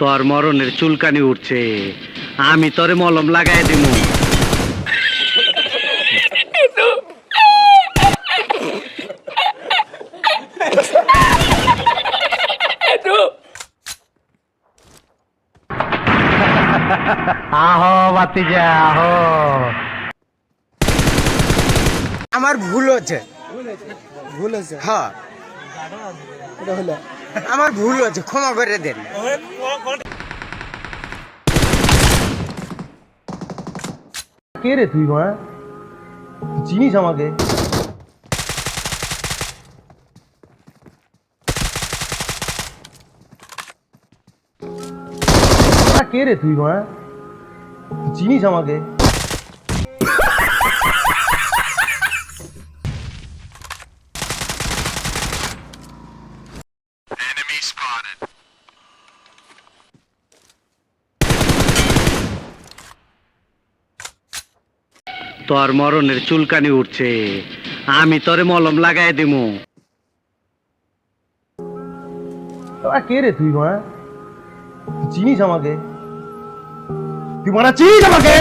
তোর মরণের চুলকানি উঠছে। আমি তোরে মলম লাগাই দিমু। আহো বাতিজা আহো। আমার ভুল হচ্ছে ভুল হয়েছে? হ্যাঁ। এটা হলো। আমার ভুল হচ্ছে ক্ষমা করে দেন। কে রে তুই মা চিনিস আমাকে? কে রে তুই মা চিনিস আমাকে? তোর মরণের চুলকানি উঠছে। আমি তোরে মলম লাগাই দিমু। তোরা কে রে তুই মা চিনিস আমাকে? তুই মারা চিনিস আমাকে?